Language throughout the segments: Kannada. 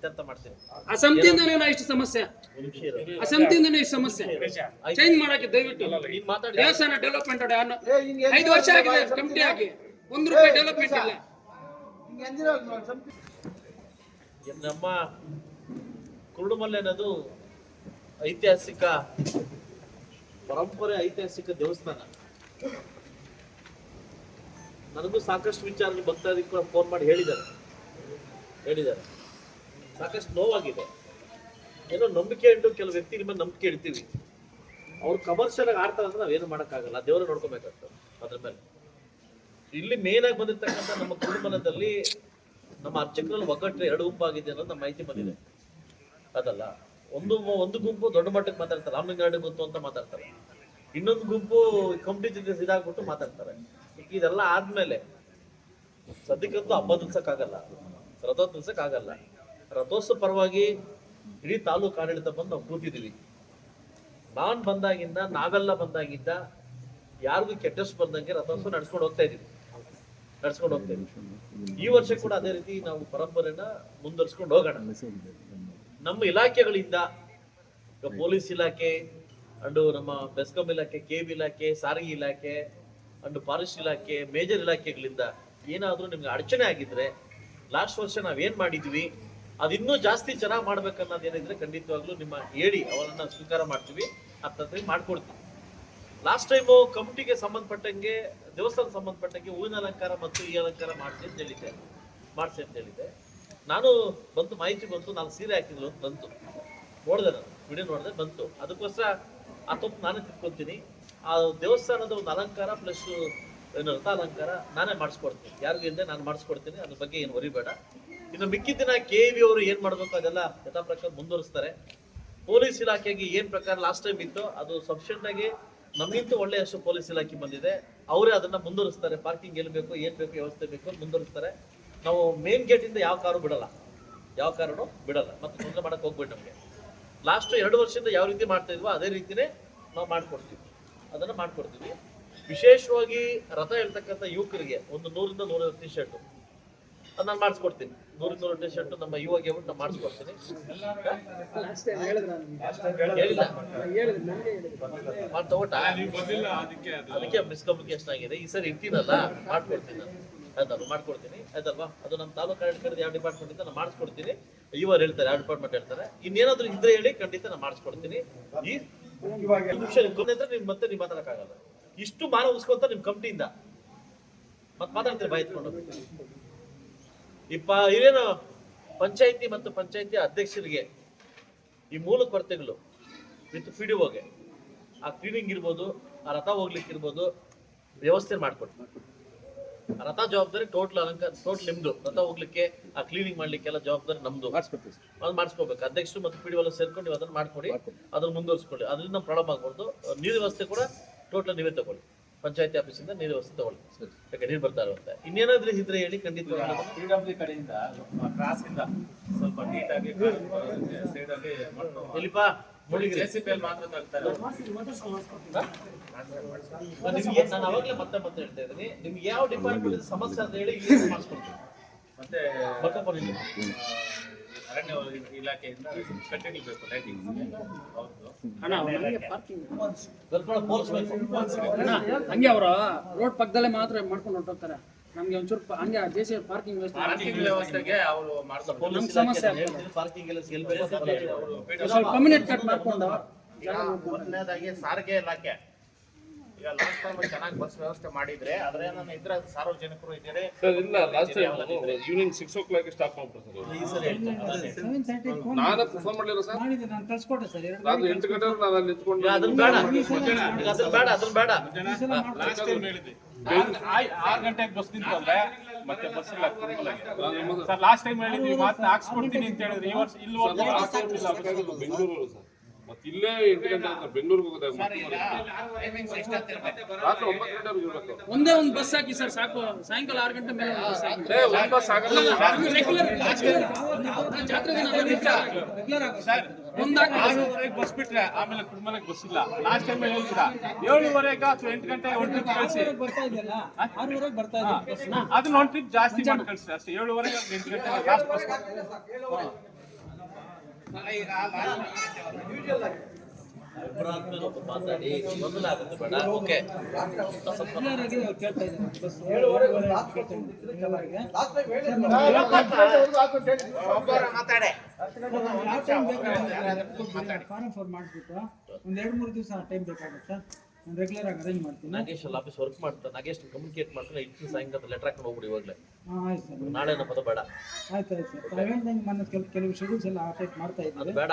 ಇತ್ಯರ್ಥ ಮಾಡ್ತೀನಿ ಅಸಂತಿಯಿಂದನೇ ನಾ ಇಷ್ಟು ಸಮಸ್ಯೆ. ಅಸಂತಿಯಿಂದನೇ ಇಷ್ಟು ಸಮಸ್ಯೆ. ಚೇಂಜ್ ಮಾಡಕ್ಕೆ ದಯವಿಟ್ಟು ದೇವಸ್ಥಾನ ಡೆವಲಪ್ಮೆಂಟ್ ಐದು ವರ್ಷ ಆಗಿದೆ ಕಮಿಟಿ ಆಗಿ. ಒಂದು ರೂಪಾಯಿ ಡೆವಲಪ್ಮೆಂಟ್ ಇಲ್ಲ. ನಮ್ಮ ಕುರುಡುಮಲ್ಲೆ ಅನ್ನೋದು ಐತಿಹಾಸಿಕ ಪರಂಪರೆ ಐತಿಹಾಸಿಕ ದೇವಸ್ಥಾನ. ನನಗೂ ಸಾಕಷ್ಟು ವಿಚಾರ ಭಕ್ತಾದಿಗಳು ಕೂಡ ಫೋನ್ ಮಾಡಿ ಹೇಳಿದ್ದಾರೆ. ಹೇಳಿದ್ದಾರೆ. ಸಾಕಷ್ಟು ನೋವಾಗಿದೆ. ಏನೋ ನಂಬಿಕೆ ಇಟ್ಟು ಕೆಲವು ವ್ಯಕ್ತಿ ನಿಮ್ಮ ನಂಬಿಕೆ ಇಡ್ತೀವಿ. ಅವ್ರು ಕಮರ್ಷಿಯಲ್ ಆಗಿ ಆಡ್ತಾರೆ ಅಂದ್ರೆ ನಾವೇನು ಮಾಡೋಕ್ಕಾಗಲ್ಲ. ದೇವರ ನೋಡ್ಕೋಬೇಕಾಗ್ತದೆ ಅದ್ರ ಮೇಲೆ. ಇಲ್ಲಿ ಮೇನ್ ಆಗಿ ಬಂದಿರ್ತಕ್ಕಂಥ ನಮ್ಮ ಕುಟುಂಬದಲ್ಲಿ ನಮ್ಮ ಅರ್ಚಕರಲ್ಲಿ ಒಗ್ಗಟ್ಟು ಎರಡು ಗುಂಪಾಗಿದೆ ಅನ್ನೋದು ನಮ್ಮ ಮಾಹಿತಿ ಬಂದಿದೆ. ಅದಲ್ಲ, ಒಂದು ಒಂದು ಗುಂಪು ದೊಡ್ಡ ಮಟ್ಟಕ್ಕೆ ಮಾತಾಡ್ತಾರೆ ರಾಮಲಿಂಗಾರೆಡ್ಡಿ ಗುಂಪು ಅಂತ ಮಾತಾಡ್ತಾರೆ. ಇನ್ನೊಂದು ಗುಂಪು ಕಂಪ್ನಿ ಜೊತೆ ಇದಾಗ್ಬಿಟ್ಟು ಮಾತಾಡ್ತಾರೆ. ಈಗ ಇದೆಲ್ಲ ಆದ್ಮೇಲೆ ಸದ್ಯಕ್ಕಂತೂ ಹಬ್ಬ ನಿಲ್ಸಕ್ಕಾಗಲ್ಲ ರಥ ನಿಲ್ಸಕ್ಕಾಗಲ್ಲ ರಥೋತ್ಸವ ಪರವಾಗಿ ಇಡೀ ತಾಲೂಕು ಆಡಳಿತ ಬಂದು ನಾವು ಕೂತಿದ್ದೀವಿ. ನಾನು ಬಂದಾಗಿಂದ ನಾವೆಲ್ಲ ಬಂದಾಗಿಂದ ಯಾರಿಗೂ ಕೆಟ್ಟಷ್ಟು ಬಂದಂಗೆ ರಥೋತ್ಸವ ನಡ್ಸ್ಕೊಂಡು ಹೋಗ್ತಾ ಇದೀವಿ ನಡ್ಸ್ಕೊಂಡು ಹೋಗ್ತಾ ಈ ವರ್ಷ ಕೂಡ ಅದೇ ರೀತಿ ನಾವು ಪರಂಪರೆನ ಮುಂದುವರ್ಸ್ಕೊಂಡು ಹೋಗೋಣ. ನಮ್ಮ ಇಲಾಖೆಗಳಿಂದ ಪೊಲೀಸ್ ಇಲಾಖೆ, ಅಂಡು ನಮ್ಮ ಬೆಸ್ಕಾಂ ಇಲಾಖೆ ಕೇಬ್ ಇಲಾಖೆ, ಸಾರಿಗೆ ಇಲಾಖೆ, ಅಂಡು ಫಾರೆಸ್ಟ್ ಇಲಾಖೆ, ಮೇಜರ್ ಇಲಾಖೆಗಳಿಂದ ಏನಾದರೂ ನಿಮ್ಗೆ ಅಡಚಣೆ ಆಗಿದ್ರೆ ಲಾಸ್ಟ್ ವರ್ಷ ನಾವೇನು ಮಾಡಿದ್ವಿ? ಅದಿನ್ನೂ ಜಾಸ್ತಿ ಚೆನ್ನಾಗಿ ಮಾಡ್ಬೇಕನ್ನೋದು ಏನಿದ್ರೆ ಖಂಡಿತವಾಗ್ಲೂ ನಿಮ್ಮ ಹೇಳಿ ಅವರನ್ನ ಸ್ವೀಕಾರ ಮಾಡ್ತೀವಿ ಅರ್ಥದಲ್ಲಿ ಮಾಡ್ಕೊಡ್ತೀವಿ. ಲಾಸ್ಟ್ ಟೈಮು ಕಮಿಟಿಗೆ ಸಂಬಂಧಪಟ್ಟಂಗೆ ದೇವಸ್ಥಾನ ಸಂಬಂಧಪಟ್ಟಂಗೆ ಹೂವಿನ ಅಲಂಕಾರ ಮತ್ತು ಈ ಅಲಂಕಾರ ಮಾಡಿಸಿ ಅಂತ ಹೇಳಿದ್ದೆ. ಮಾಡಿಸಿ ಅಂತ ಹೇಳಿದ್ದೆ. ನಾನು ಬಂತು ಮಾಹಿತಿ ಬಂತು ನಾನು ಸೀರೆ ಹಾಕಿದ್ರು ಅಂತ ಬಂತು. ನೋಡಿದೆ ನಾನು, ವಿಡಿಯೋ ನೋಡಿದೆ ಬಂತು. ಅದಕ್ಕೋಸ್ಕರ ಆ ತಪ್ಪು ನಾನೇ ತಿಳ್ಕೊತೀನಿ. ಆ ದೇವಸ್ಥಾನದ ಒಂದು ಅಲಂಕಾರ ಪ್ಲಸ್ ಏನು ರಥ ಅಲಂಕಾರ ನಾನೇ ಮಾಡಿಸ್ಕೊಡ್ತೀನಿ. ಯಾರಿಗೂ ಇಲ್ಲದೆ ನಾನು ಮಾಡಿಸ್ಕೊಡ್ತೀನಿ. ಅದ್ರ ಬಗ್ಗೆ ಏನು ವರಿಬೇಡ ಇನ್ನು ಮಿಕ್ಕಿದ ದಿನ ಕೆ ವಿ ಅವರು ಏನ್ ಮಾಡ್ಬೇಕು ಅದೆಲ್ಲ ಯಥಾ ಪ್ರಕಾರ ಮುಂದುವರಿಸ್ತಾರೆ. ಪೊಲೀಸ್ ಇಲಾಖೆಗೆ ಏನ್ ಪ್ರಕಾರ ಲಾಸ್ಟ್ ಟೈಮ್ ಇತ್ತು ಅದು ಸಫಿಷಿಯಂಟ್ ಆಗಿ ನಮಗಿಂತ ಒಳ್ಳೆಯಷ್ಟು ಪೊಲೀಸ್ ಇಲಾಖೆ ಬಂದಿದೆ. ಅವರೇ ಅದನ್ನ ಮುಂದುವರಿಸ್ತಾರೆ. ಪಾರ್ಕಿಂಗ್ ಎಲ್ಲಿ ಬೇಕು, ಏನ್ ಬೇಕು, ವ್ಯವಸ್ಥೆ ಬೇಕು ಮುಂದುವರಿಸ್ತಾರೆ. ನಾವು ಮೇನ್ ಗೇಟ್ ಇಂದ ಯಾವ ಕಾರು ಬಿಡಲ್ಲ. ಯಾವ ಕಾರನು ಬಿಡಲ್ಲ. ಮತ್ತೆ ತೊಂದರೆ ಮಾಡಕ್ ಹೋಗ್ಬೇಡಿ ನಮಗೆ. ಲಾಸ್ಟ್ ಎರಡು ವರ್ಷದಿಂದ ಯಾವ ರೀತಿ ಮಾಡ್ತಾ ಇದ್ವೋ ಅದೇ ರೀತಿನೇ ನಾವು ಮಾಡ್ಕೊಡ್ತೀವಿ. ಅದನ್ನ ಮಾಡ್ಕೊಡ್ತೀವಿ. ವಿಶೇಷವಾಗಿ ರಥ ಹೇಳ್ತಕ್ಕಂಥ ಯುವಕರಿಗೆ ಒಂದು ನೂರಿಂದ ನೂರೈವತ್ತು ಟಿ ಶರ್ಟ್ ಅದನ್ನ ನಾನು ಮಾಡಿಸ್ಕೊಡ್ತೀನಿ. ನೂರಿಂದ ನೂರು ಟಿ ಶರ್ಟ್ ನಮ್ಮ ಯುವ ಗೇಮ್ ನಾನು? ಮಾಡಿಸ್ಕೊಡ್ತೀನಿ ಹೇಳಿಲ್ಲ ಮಾಡಿ ಅದಕ್ಕೆ ಮಿಸ್ಕಮ್ಯುನಿಕೇಶನ್ ಆಗಿದೆ. ಈ ಸರಿ ಇರ್ತೀನಲ್ಲ ಮಾಡ್ಕೊಡ್ತೀನಿ ನಾನು. ಆಯ್ತಲ್ವಾ ಮಾಡ್ಕೊಡ್ತೀನಿ ಆಯ್ತಲ್ವಾ? ಅದು ನಮ್ಮ ತಾಲೂಕು ಆಡಳಿತ ಯಾವ ಡಿಪಾರ್ಟ್ಮೆಂಟ್ ಇಂದ ನಾನು ಮಾಡಿಸ್ಕೊಡ್ತೀನಿ. ಇವರು ಹೇಳ್ತಾರೆ ಯಾವ ಡಿಪಾರ್ಟ್ಮೆಂಟ್ ಹೇಳ್ತಾರೆ. ಇನ್ನೇನಾದ್ರೂ ಇದ್ರೆ ಹೇಳಿ ಖಂಡಿತ ನಾನು ಮಾಡಿಸ್ಕೊಡ್ತೀನಿ. ಈ ನಿಮಿಷ ನಿಮ್ ನೀವು ಮತ್ತೆ ನೀವು ಮಾತಾಡಕ್ಕಾಗಲ್ಲ. ಇಷ್ಟು ಮಾನ ಉಸ್ಕೊಂತ ನಿಮ್ ಕಂಪ್ನಿಯಿಂದ ಮತ್ತೆ ಮಾತಾಡ್ತೀರಿ ಬಾಯ್ ಎತ್ಕೊಂಡು ಇಪ್ಪ ಇವೇನು ಪಂಚಾಯಿತಿ ಮತ್ತು ಪಂಚಾಯಿತಿ ಅಧ್ಯಕ್ಷರಿಗೆ ಈ ಮೂಲ ಕೊರತೆಗಳು ವಿತ್ ಪಿ ಡಿ ಓಗೆ ಆ ಕ್ಲೀನಿಂಗ್ ಇರ್ಬೋದು ಆ ರಥ ಹೋಗ್ಲಿಕ್ಕೆ ಇರ್ಬೋದು ವ್ಯವಸ್ಥೆ ಮಾಡಿಕೊಡ್ತೀವಿ ಆ ರಥ ಜವಾಬ್ದಾರಿ ಟೋಟಲ್ ಅಲಂಕಾರ ಟೋಟಲ್ ನಿಮ್ದು. ರಥ ಹೋಗ್ಲಿಕ್ಕೆ ಆ ಕ್ಲೀನಿಂಗ್ ಮಾಡ್ಲಿಕ್ಕೆಲ್ಲ ಜವಾಬ್ದಾರಿ ನಮ್ದು. ಅದು ಮಾಡಿಸ್ಕೋಬೇಕು. ಅಧ್ಯಕ್ಷರು ಮತ್ತು ಪಿ ಡಿ ಎಲ್ಲ ಸೇರ್ಕೊಂಡು ನೀವು ಅದನ್ನ ಮಾಡ್ಕೊಡಿ. ಅದನ್ನ ಮುಂದುವರಿಸ್ಕೊಳ್ಳಿ. ಅದರಿಂದ ಪ್ರಾಬ್ಲಮ್ ಆಗ್ಬಾರ್ದು. ನೀರು ವ್ಯವಸ್ಥೆ ಕೂಡ ಟೋಟಲ್ ನೀವೇ ತಗೊಳ್ಳಿ. ಪಂಚಾಯತಿ ಆಫೀಸಿಂದ ನೀರು ವ್ಯವಸ್ಥೆ ತಗೊಳ್ಳಿ. ಯಾಕೆ ನೀರು ಬರ್ತಾ ಇರುವಂತೆ ಇನ್ನೇನಾದ್ರೂ ಇದ್ರೆ ಹೇಳಿ ಖಂಡಿತ ಪಿ ಡಬ್ಲ್ಯೂ ಕಡೆಯಿಂದ ಕ್ರಾಸ್ ಇಂದ ಸ್ವಲ್ಪ ನೀಟಾಗಿ ಸೈಡ್ ಅಲ್ಲಿ ಎಲ್ಲಿಪ್ಪ? ಜೆ ಸಿ ಪಿ ಮಾತ್ರ ತಗ್ತಾರೆ ನಿಮ್ಗೆ ನಾನು ಅವಾಗಲೇ ಮತ್ತೆ ಮತ್ತೆ ಹೇಳ್ತಾ ಇದ್ದೀನಿ. ನಿಮ್ಗೆ ಯಾವ ಡಿಪಾರ್ಟ್ಮೆಂಟ್ ಸಮಸ್ಯೆ ಅಂತ ಹೇಳಿ ಇಲ್ಲಿ ಮಾಡಿಸ್ಕೊಡ್ತೀನಿ. ಮತ್ತೆ ಬರ್ತಾ ಅರಣ್ಯ ಇಲಾಖೆಯಿಂದ ಕಟ್ಟೆಗಳು ಬೇಕು ಲೈಟಿಂಗ್ ಹೌದು. ಅಣ್ಣ ನಮಗೆ ಪಾರ್ಕಿಂಗ್ ಕರ್ಕೊಂಡು ಪೋಲ್ಸ್ಬೇಕು ಅಣ್ಣ ಹಂಗೆ ಅವರ ರೋಡ್ ಪಕ್ಕದಲ್ಲೇ ಮಾತ್ರ ಮಾಡ್ಕೊಂಡು ಹೊರಟೋಗ್ತಾರೆ. ನಮ್ಗೆ ಒಂಚೂರು ಹಂಗೆ ಜೆ ಸಿ ಪಾರ್ಕಿಂಗ್ ವ್ಯವಸ್ಥೆ ಪಾರ್ಕಿಂಗ್ ವ್ಯವಸ್ಥೆಗೆ ಅವರು ನಮ್ಗೆ ಸಮಸ್ಯೆ ಸ್ವಲ್ಪ ಕಮ್ಯುನಿಟ್ ಕಟ್ ಮಾಡ್ಕೊಂಡು ಮೊದಲನೇದಾಗಿ ಸಾರಿಗೆ ಇಲಾಖೆ. ಈಗ ಲಾಸ್ಟ್ ಟೈಮ್ ಚೆನ್ನಾಗಿ ಬಸ್ ವ್ಯವಸ್ಥೆ ಮಾಡಿದ್ರೆ ಆದ್ರೆ ನಾನು ಇದ್ರೆ ಸಾರ್ವಜನಿಕರು ಇದ್ದಾರೆ. ಸರ್ ಇಲ್ಲ last time evening six o'clock stop ಮಾಡ್ಬಿಡ್ತಾರೆ ಸರ್ ಈ ಸರಿ ನಾನು ಫೋನ್ ಮಾಡಲಿಲ್ಲ ಸರ್. ನಾನು ಕಳ್ಸ್ಕೊಟ್ಟೆ ಸರ್. ನಾನು ಎಂಟು ಗಂಟೆ ನಾನು ಅಲ್ಲಿ ನಿಂತ್ಕೊಂಡು ಅದನ್ನ ಬೇಡ. ಅದನ್ನ ಬೇಡ ಅದನ್ನ ಬೇಡ. ಲಾಸ್ಟ್ ಟೈಮ್ ಹೇಳಿದ್ವಿ. ಆರು ಗಂಟೆಗೆ ಬಸ್ ನಿಂತಲ್ಲ ಮತ್ತೆ ಬಸ್ ಇಲ್ಲ ಸರ್ ಲಾಸ್ಟ್ ಟೈಮ್ ಹೇಳಿದ್ವಿ ಮಾತ್ರ ಹಾಕ್ಸ್ಕೊಡ್ತೀನಿ ಅಂತ ಹೇಳಿದ್ರೆ. ಈ ವರ್ಷ ಇಲ್ಲಿ ಬೆಂಗಳೂರು ಸರ್. ಇಲ್ಲೇ ಎಂಟು ಗಂಟೆ ಅಂತ ಬೆಂಗಳೂರಿಗೆ ಹೋಗೋದಾಗ ರಾತ್ರಿ ಒಂಬತ್ತು ಗಂಟೆ ಇರ್ಬೇಕು. ಒಂದೇ ಒಂದು ಬಸ್ ಹಾಕಿ ಸರ್ ಸಾಕು. ಸಾಯಂಕಾಲ ಆರು ಗಂಟೆ ಮೇಲೆ ಒಂದು ಬಸ್ ಆಗಲ್ಲ. ರೆಗ್ಯುಲರ್ ಜಾತ್ರೆ ದಿನ ಸರ್ ಒಂದ್ ಹಾಕಿ. ಬಸ್ ಬಿಟ್ರೆ ಆಮೇಲೆ ಕುಟುಂಬಕ್ಕೆ ಬಸ್ ಇಲ್ಲ. ಲಾಸ್ಟ್ ಟೈಮ್ ಹೇಳ್ತೀರಾ? ಏಳುವರೆಗೆ ಅಥವಾ ಎಂಟು ಗಂಟೆ ಒಂದು ಟ್ರಿಪ್ ಕಳಿಸಿ. ಬರ್ತಾ ಇದೆಯಲ್ಲ ಆರೂವರೆಗೆ ಬರ್ತಾ ಇದೆ ಅದನ್ನ ಒಂದು ಟ್ರಿಪ್ ಜಾಸ್ತಿ ಮಾಡಿ ಕಳಿಸಿ. ಅಷ್ಟೇ ಏಳುವರೆಗೆ ಎಂಟು ಗಂಟೆ ಲಾಸ್ಟ್ ಬಸ್ ಮಾತಾಡಿ ಮೂರು ದಿವಸ ಟೈಮ್ ಬೇಕಾಗುತ್ತೆ ರೆಗ್ಯುಲರ್ ಆಗಿ ಅರೇಂಜ್ ಮಾಡ್ತೀನಿ ನಾಗೇಶ್ ಅಲ್ಲಿ ಆಫೀಸ್ ವರ್ಕ್ ಮಾಡ್ತಾರೆ ನಾಗೇಶ್ ಕಮ್ಯುನಿಕೇಟ್ ಮಾಡ್ತಾರೆ ಇಟ್ಟು ಸಾಯಂಕಾಲ ಲೆಟರ್ ಹಾಕೊಂಡು ಹೋಗ್ಬಿಡಿ ಇವಾಗಲೇ. ಆಯ್ತು ಸರ್. ನಾಳೆ ನಮ್ಮ ಬೇಡ. ಆಯ್ತು ಆಯ್ತು ಸರ್. ತಾವು ಹೇಳ್ದಂಗೆ ಮೊನ್ನೆ ಕೆಲ ಕೆಲವು ಶೆಡ್ಯೂಲ್ಸ್ ಎಲ್ಲ ಮಾಡ್ತಾ ಅದು ಇದ್ದೀವಿ ಬೇಡ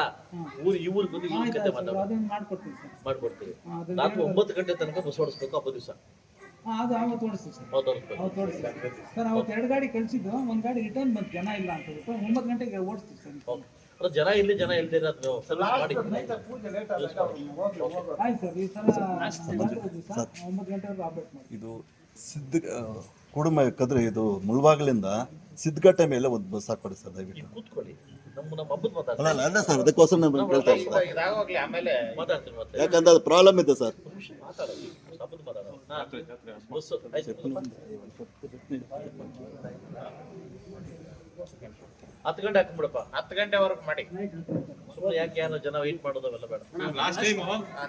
ಊರು ಈ ಊರಿಗೆ ಬಂದು ಕತೆ ಸರ್. ಮಾತಾಡೋಣ ಅದನ್ನು ಮಾಡ್ಕೊಡ್ತೀನಿ ಸರ್. ಮಾಡ್ಕೊಡ್ತೀವಿ. ಹಾಂ ರಾತ್ರಿ ಒಂಬತ್ತು ಗಂಟೆ ತನಕ ಬಸ್ ಓಡಿಸ್ಬೇಕು ಹಬ್ಬ ದಿವಸ. ಹಾಂ ಅದು ಅವತ್ತು ಓಡಿಸ್ತೀವಿ ಸರ್. ಅವತ್ತು ಓಡಿಸ್ಬೇಕು. ಅವತ್ತು ಓಡಿಸ್ತೀವಿ ಸರ್. ಅವತ್ತು ಎರಡು ಗಾಡಿ ಕಳಿಸಿದ್ದು ಒಂದು ಗಾಡಿ ರಿಟರ್ನ್ ಬಂತು ಜನ ಇಲ್ಲ ಅಂತ ಹೇಳ್ಬಿಟ್ಟು ಒಂಬತ್ತು ಗಂಟೆಗೆ ಓಡಿಸ್ತೀವಿ ಸರ್. ಓಕೆ. ಅದ್ರ ಜನ ಇಲ್ಲಿ ಜನ ಮಾಡಿ. ಆಯ್ತು ಸರ್ ಈ ಸಲ ಬರ್ತದೆ ದಿವಸ ಒಂಬತ್ತು ಗಂಟೆವರೆಗೂ ಅಪ್ಡೇಟ್ ಮಾಡಿ ಇದು ಸಿದ್ಧ ಕುಡುಮ ಕದ್ರೆ ಇದು ಮುಳ್ಬಾಗ್ಲಿಂದ ಸಿದ್ಧಗಟ್ಟೆ ಮೇಲೆ ಒಂದು ಬಸ್ ಹಾಕೊಡಿ ಸರ್ ದಯವಿಟ್ಟು. ಕೂತ್ಕೊಳ್ಳಿ. ನಮ್ಮ ನಮ್ಮ ಹಬ್ಬದ ಮಾತಾಡ್ತೀನಿ ಅಲ್ಲ ಅಲ್ಲ ಸರ್ ಅದಕ್ಕೋಸ್ಕರ ನಾನು ಕೇಳ್ತಾ ಇದ್ದೀನಿ ಆಮೇಲೆ ಯಾಕಂದ್ರೆ ಅದು ಪ್ರಾಬ್ಲಮ್ ಇದೆ ಸರ್. ಹತ್ತು ಗಂಟೆ ಹಾಕೊಂಡ್ಬಿಡಪ್ಪ ಹತ್ತು ಗಂಟೆವರೆಗೆ ಮಾಡಿ. ಸುಮ್ಮನೆ ಯಾಕೆ ಏನೋ ಜನ ವೆಯ್ಟ್ ಮಾಡೋದವೆಲ್ಲ ಬೇಡ. Last time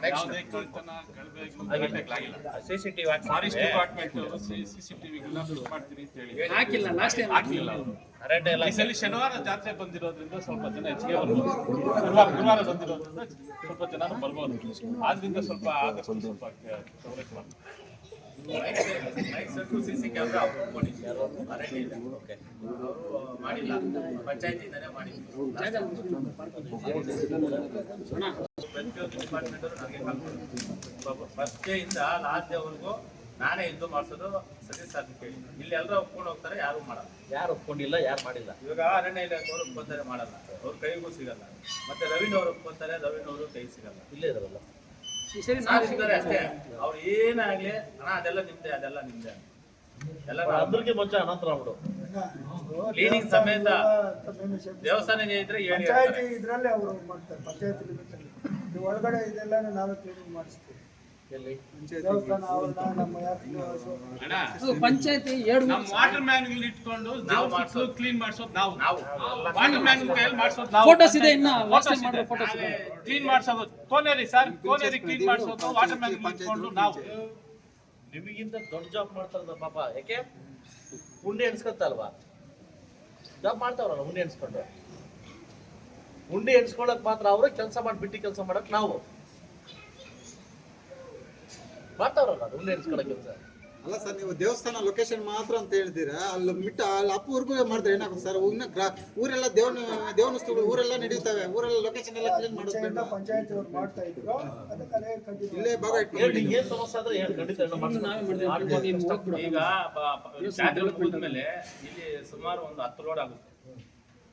next. ಯಾವುದೇ ಕಳ್ತನ ಕಳ್ಬೇಕು ಆಗಿಲ್ಲ C C TV forest department C C ಟಿವಿಗೆಲ್ಲ fix ಮಾಡ್ತೀನಿ ಅಂತ ಹೇಳಿ. ಹಾಕಿಲ್ಲ ಲಾಸ್ಟ್ ಟೈಮ್ ಹಾಕ್ಲಿಲ್ಲ ಅವರು. ಅರಣ್ಯ ಎಲ್ಲ ಈ ಸಲ ಶನಿವಾರ ಜಾತ್ರೆ ಬಂದಿರೋದ್ರಿಂದ ಸ್ವಲ್ಪ ಜನ ಹೆಚ್ಚಿಗೆ ಬರ್ಬೋದು. ಗುರುವಾರ ಗುರುವಾರ ಬಂದಿರೋದ್ರಿಂದ ಸ್ವಲ್ಪ ಜನ ಬರ್ಬೋದು. ಆದ್ರಿಂದ ಸ್ವಲ್ಪ ಆದಷ್ಟು ಸ್ವಲ್ಪ ಕವರೇಜ್ ಸರ್ಕು ಓಕೆ ಮಾಡಿಲ್ಲ ಪ್ರತಿಯೊಂದು ಡಿಪಾರ್ಟ್ಮೆಂಟ್ ನನಗೆ ಫಸ್ಟ್ ಡೇ ಇಂದ ಲಾಸ್ಟ್ ಡೇವರೆಗೂ ನಾನೇ ಇದ್ದು ಮಾಡಿಸೋದು ಸತೀಶ್ ಸರ್ ಕೇಳಿ ಇಲ್ಲಿ ಎಲ್ಲರೂ ಒಪ್ಕೊಂಡು ಹೋಗ್ತಾರೆ ಯಾರು ಮಾಡಲ್ಲ ಯಾರು ಒಪ್ಕೊಂಡಿಲ್ಲ ಯಾರು ಮಾಡಿಲ್ಲ ಇವಾಗ ಅರಣ್ಯ ಇಲಾಖೆಯವರು ಒಪ್ಕೊಂತಾರೆ ಮಾಡಲ್ಲ ಅವ್ರ ಕೈಗೂ ಸಿಗಲ್ಲ ಮತ್ತೆ ರವೀನ್ ಅವರು ಒಪ್ಕೊಂತಾರೆ ರವೀನ್ ಅವರು ಕೈ ಸಿಗಲ್ಲ ಇಲ್ಲೇ ಇದಾರಲ್ಲ ಈ ಸರಿ ಇದ್ದಾರೆ ಅಷ್ಟೇ. ಅವ್ರು ಏನಾಗ್ಲಿ ಅಣ್ಣ ಅದೆಲ್ಲ ನಿಮ್ದೆ ಅದೆಲ್ಲ ನಿಮ್ದೆ. ಎಲ್ಲ ಅದ್ರಿಗೆ ಮುಂಚೆ ಅನಂತರ ಅವರು ಕ್ಲೀನಿಂಗ್ ಸಮೇತ ದೇವಸ್ಥಾನ ಇದ್ರೆ ಹೇಳಿ ಇದ್ರಲ್ಲಿ ಅವರು ಮಾಡ್ತಾರೆ ಪಂಚಾಯತಿ ಲಿಮಿಟ್ ಅಲ್ಲಿ. ಇದು ಒಳಗಡೆ ಇದೆಲ್ಲ ನಾನು ಕ್ಲೀನಿಂಗ್ ಮಾಡಿಸ್ತೀವಿ ಪಂಚಾಯತಿ ವಾಟರ್ ಮ್ಯಾನ್ ಇಟ್ಕೊಂಡು ನಾವು. ಕ್ಲೀನ್ ಮಾಡಿಸೋದು. ನಾವು. ನಾವು. ವಾಟರ್ ಮ್ಯಾನ್ ಕೈಯಲ್ಲಿ ಮಾಡಿಸೋದು ನಾವು. ಫೋಟೋಸ್ ಇದೆ ಇನ್ನ ವಾಟರ್ ಮಾಡೋ ಫೋಟೋಸ್ ಕ್ಲೀನ್ ಮಾಡಿಸೋದು. ಕೋನೇರಿ ಸರ್ ಕೋನೇರಿ ಕ್ಲೀನ್ ಮಾಡಿಸೋದು ವಾಟರ್ ಮ್ಯಾನ್ ಇಟ್ಕೊಂಡು ನಾವು. ನಿಮಗಿಂತ ದೊಡ್ಡ ಜಾಬ್ ಮಾಡ್ತಾರಲ್ಲ ಪಾಪ ಯಾಕೆ? ಉಂಡೆ ಎಣ್ಸ್ಕೊತಲ್ವಾ ಜಾಬ್ ಮಾಡ್ತಾವ್ರಲ್ಲ ಉಂಡೆ ಎನ್ಸ್ಕೊಂಡು ಉಂಡೆ ಎಣ್ಸ್ಕೊಳಕ್ ಮಾತ್ರ ಅವರು ಕೆಲಸ ಮಾಡಿ ಬಿಟ್ಟು ಕೆಲಸ ಮಾಡಕ್ ನಾವು. ಮಾಡ್ತಾವ್ರಲ್ಲ ಅದು ಉಂಡೆ ಎಣ್ಸ್ಕೊಳಕ್ ಅಲ್ಲ ಸರ್ ನೀವು ದೇವಸ್ಥಾನ ಲೊಕೇಶನ್ ಮಾತ್ರ ಅಂತ ಹೇಳ್ತೀರಾ ಅಲ್ಲಿ ಮಿಟ್ಟ ಅಲ್ಲಿ ಅಪ್ಪವರೆಗೂ ಮಾಡಿದ್ರೆ ಏನಾಗುತ್ತೆ ಸರ್? ಇನ್ನ ಗ್ರಾ ಊರೆಲ್ಲ ದೇವನ ದೇವನಸ್ತುಗಳು ಊರೆಲ್ಲ ನಡೀತವೆ ಊರೆಲ್ಲ ಲೊಕೇಶನ್ ಎಲ್ಲ ಕ್ಲೀನ್ ಮಾಡೋದು ಪಂಚಾಯತಿ ಅವ್ರು ಮಾಡ್ತಾ ಇದ್ರು. ಅದಕ್ಕೆ ಅದೇ ಕಂಟಿನ್ಯೂ ಇಲ್ಲೇ ಭಾಗ ಇಟ್ಕೊಂಡು ಏನ್ ಸಮಸ್ಯೆ ಆದ್ರೆ ಹೇಳಿ ಖಂಡಿತ ಈಗ ಪ- ಮುಗಿದ್ಮೇಲೆ ಇಲ್ಲಿ ಸುಮಾರು ಒಂದು ಹತ್ತು ಲೋಡ್ ಆಗುತ್ತೆ.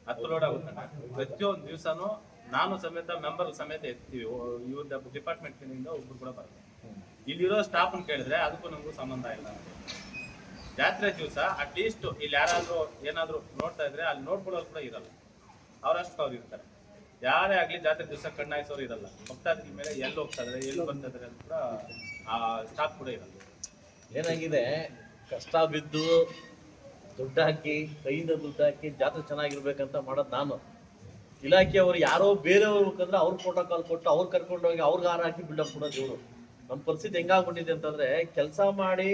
ಹತ್ತು ಲೋಡ್ ಆಗುತ್ತೆ. ಪ್ರತಿಯೊಂದು ದಿವಸನೂ ನಾನು ಸಮೇತ ಮೆಂಬರ್ ಸಮೇತ ಎತ್ತೀವಿ. ಇವ್ರ ಡಿಪಾರ್ಟ್ಮೆಂಟ್ ಇಂದ ಒಬ್ರು ಕೂಡ ಬರ್ತಾರೆ ಇಲ್ಲಿರೋ ಸ್ಟಾಫ್ ಕೇಳಿದ್ರೆ ಅದಕ್ಕೂ ನಮಗೂ ಸಂಬಂಧ ಇಲ್ಲ. ಜಾತ್ರೆ ದಿವಸ ಅಟ್ಲೀಸ್ಟ್ ಇಲ್ಲಿ ಯಾರಾದರೂ ಏನಾದರೂ ನೋಡ್ತಾ ಇದ್ರೆ ಅಲ್ಲಿ ನೋಡ್ಕೊಳ್ಳೋರು ಕೂಡ ಇರಲ್ಲ. ಅವರಷ್ಟು ಅವ್ರು ಇರ್ತಾರೆ. ಯಾರೇ ಆಗಲಿ ಜಾತ್ರೆ ದಿವಸ ಕಣ್ಣಾಯಿಸೋರು ಇರಲ್ಲ. ಭಕ್ತಾದಿಗಳ ಮೇಲೆ ಎಲ್ಲಿ ಹೋಗ್ತಾ ಇದಾರೆ, ಎಲ್ಲಿ ಬರ್ತಾ ಕೂಡ ಆ ಸ್ಟಾಫ್ ಕೂಡ ಇರಲ್ಲ. ಏನಾಗಿದೆ? ಕಷ್ಟ ಬಿದ್ದು ದುಡ್ಡು ಹಾಕಿ, ಕೈಯಿಂದ ದುಡ್ಡು ಹಾಕಿ ಜಾತ್ರೆ ಚೆನ್ನಾಗಿರ್ಬೇಕಂತ ಮಾಡೋದು ನಾನು. ಇಲಾಖೆಯವರು ಯಾರೋ ಬೇರೆಯವ್ರು ಬೇಕಂದ್ರೆ ಅವ್ರ ಪ್ರೋಟೋಕಾಲ್ ಕೊಟ್ಟು ಅವ್ರು ಕರ್ಕೊಂಡೋಗಿ ಅವ್ರಿಗೆ ಹಾರ ಹಾಕಿ ಬಿಲ್ಡಪ್ ಕೊಡೋದು ಇವರು. ನಮ್ಮ ಪರಿಸ್ಥಿತಿ ಹೆಂಗಾಗ್ಬಿಟ್ಟಿದೆ ಅಂತಂದ್ರೆ ಕೆಲಸ ಮಾಡಿ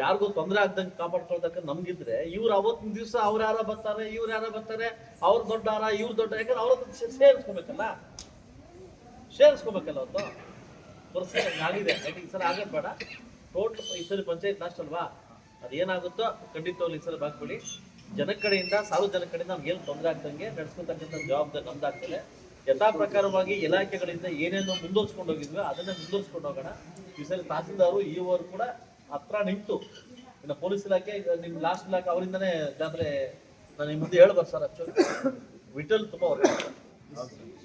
ಯಾರಿಗೂ ತೊಂದರೆ ಆಗ್ದಂಗೆ ಕಾಪಾಡ್ಕೊಳ್ತಕ್ಕ ನಮ್ಗಿದ್ರೆ ಇವ್ರು ಅವತ್ತಿನ ದಿವಸ ಅವ್ರ ಯಾರ ಬರ್ತಾರೆ, ಇವ್ರು ಯಾರ ಬರ್ತಾರೆ, ಅವ್ರ ದೊಡ್ಡ ಹಾರ, ಇವ್ರು ದೊಡ್ಡ, ಯಾಕಂದ್ರೆ ಅವ್ರ ಸೇರಿಸ್ಕೋಬೇಕಲ್ಲ? ಸೇರಿಸ್ಕೋಬೇಕಲ್ಲ ಅವತ್ತು ಪರಿಸ್ಥಿತಿ ಆಗಿದೆ. ಈ ಸಲ ಆಗೋದು ಬೇಡ. ಟೋಟಲ್ ಈ ಸರಿ ಪಂಚಾಯತ್ ಲಾಸ್ಟ್ ಅಲ್ವಾ? ಅದೇನಾಗುತ್ತೋ ಖಂಡಿತವಾಗ್ಲಿ ಈ ಸಲ ಬಾಕ್ಬಿಡಿ. ಜನ ಕಡೆಯಿಂದ ಸಾರ್ವಜನಿಕ ಕಡೆಯಿಂದ ನಮ್ಗೆ ಏನು ತೊಂದರೆ ಆಗ್ದಂಗೆ ನಡೆಸ್ಕೊತಕ್ಕಂಥ ಜವಾಬ್ದಾರಿ ನಮ್ದಾಗ್ತದೆ. ಯಥಾ ಪ್ರಕಾರವಾಗಿ ಇಲಾಖೆಗಳಿಂದ ಏನೇನು ಮುಂದುವರ್ಸ್ಕೊಂಡು ಹೋಗಿದ್ವಿ ಅದನ್ನೇ ಮುಂದುವರ್ಸ್ಕೊಂಡು ಹೋಗೋಣ ಈ ಸಲ ತಹಸೀಲ್ದಾರು ಇವರು ಕೂಡ ಹತ್ರ ನಿಂತು, ಇನ್ನು ಪೊಲೀಸ್ ಇಲಾಖೆ, ನಿಮ್ ಲಾಸ್ಟ್ ಇಲಾಖೆ ಅವರಿಂದನೇ ಅಂದ್ರೆ ನಾನು ನಿಮ್ಮ ಮುಂದೆ ಹೇಳ್ಬಾರ್ದು ಸರ್ ಆಕ್ಚುಲಿ ವಿಟಲ್ ತುಂಬಾ ವರ್ಕ್